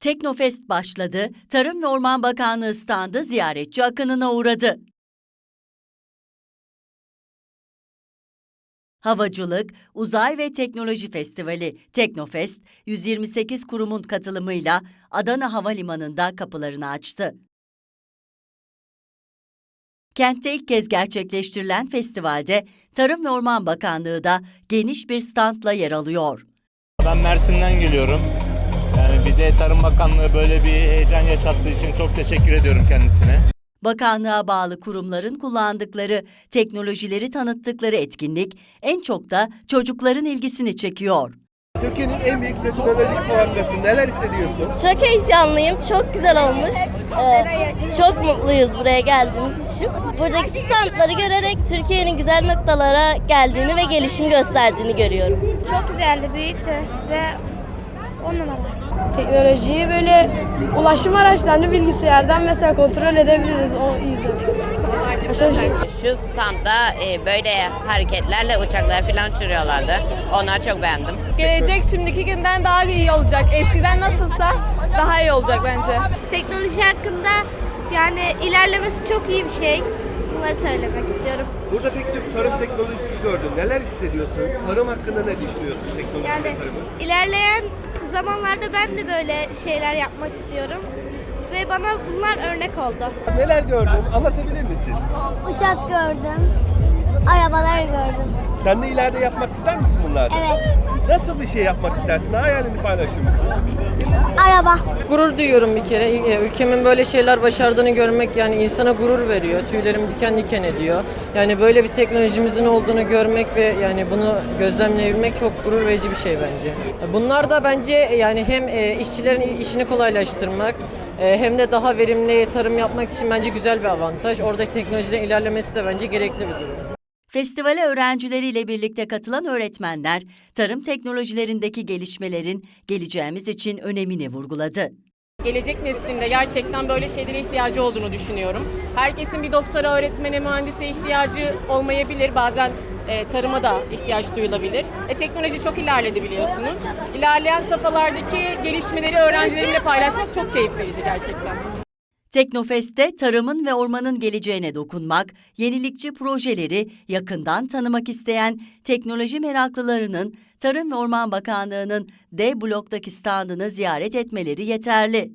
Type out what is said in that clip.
Teknofest başladı, Tarım ve Orman Bakanlığı standı ziyaretçi akınına uğradı. Havacılık, Uzay ve Teknoloji Festivali Teknofest, 128 kurumun katılımıyla Adana Havalimanı'nda kapılarını açtı. Kentte ilk kez gerçekleştirilen festivalde Tarım ve Orman Bakanlığı da geniş bir standla yer alıyor. Ben Mersin'den geliyorum. Bize Tarım Bakanlığı böyle bir heyecan yaşattığı için çok teşekkür ediyorum kendisine. Bakanlığa bağlı kurumların kullandıkları teknolojileri tanıttıkları etkinlik en çok da çocukların ilgisini çekiyor. Türkiye'nin en büyük teknolojik fuarındasın. Neler hissediyorsun? Çok heyecanlıyım. Çok güzel olmuş. Ee, çok mutluyuz buraya geldiğimiz için. Buradaki standları görerek Türkiye'nin güzel noktalara geldiğini ve gelişim gösterdiğini görüyorum. Çok güzeldi, büyüktü ve on numara. teknolojiyi böyle ulaşım araçlarını bilgisayardan mesela kontrol edebiliriz o yüzden. Başka bir şey. Şu standda e, böyle hareketlerle uçaklar falan uçuruyorlardı. Onları çok beğendim. Gelecek şimdiki günden daha iyi olacak. Eskiden nasılsa daha iyi olacak bence. Teknoloji hakkında yani ilerlemesi çok iyi bir şey. Bunları söylemek istiyorum. Burada pek çok tarım teknolojisi gördün. Neler hissediyorsun? Tarım hakkında ne düşünüyorsun teknoloji Yani tarımı? ilerleyen zamanlarda ben de böyle şeyler yapmak istiyorum. Ve bana bunlar örnek oldu. Neler gördün? Anlatabilir misin? Uçak gördüm. Arabalar gördüm. Sen de ileride yapmak ister misin bunlardan? Evet. Nasıl bir şey yapmak istersin? Hayalini paylaşır mısın? Araba. Gurur duyuyorum bir kere. E, Ülkemin böyle şeyler başardığını görmek yani insana gurur veriyor. Tüylerim diken diken ediyor. Yani böyle bir teknolojimizin olduğunu görmek ve yani bunu gözlemleyebilmek çok gurur verici bir şey bence. Bunlar da bence yani hem e, işçilerin işini kolaylaştırmak e, hem de daha verimli tarım yapmak için bence güzel bir avantaj. Oradaki teknolojinin ilerlemesi de bence gerekli bir durum. Festivale öğrencileriyle birlikte katılan öğretmenler, tarım teknolojilerindeki gelişmelerin geleceğimiz için önemini vurguladı. Gelecek neslinde gerçekten böyle şeylere ihtiyacı olduğunu düşünüyorum. Herkesin bir doktora, öğretmene, mühendise ihtiyacı olmayabilir. Bazen e, tarıma da ihtiyaç duyulabilir. E, teknoloji çok ilerledi biliyorsunuz. İlerleyen safhalardaki gelişmeleri öğrencilerimle paylaşmak çok keyif verici gerçekten. Teknofest'te tarımın ve ormanın geleceğine dokunmak, yenilikçi projeleri yakından tanımak isteyen teknoloji meraklılarının Tarım ve Orman Bakanlığı'nın D bloktaki standını ziyaret etmeleri yeterli.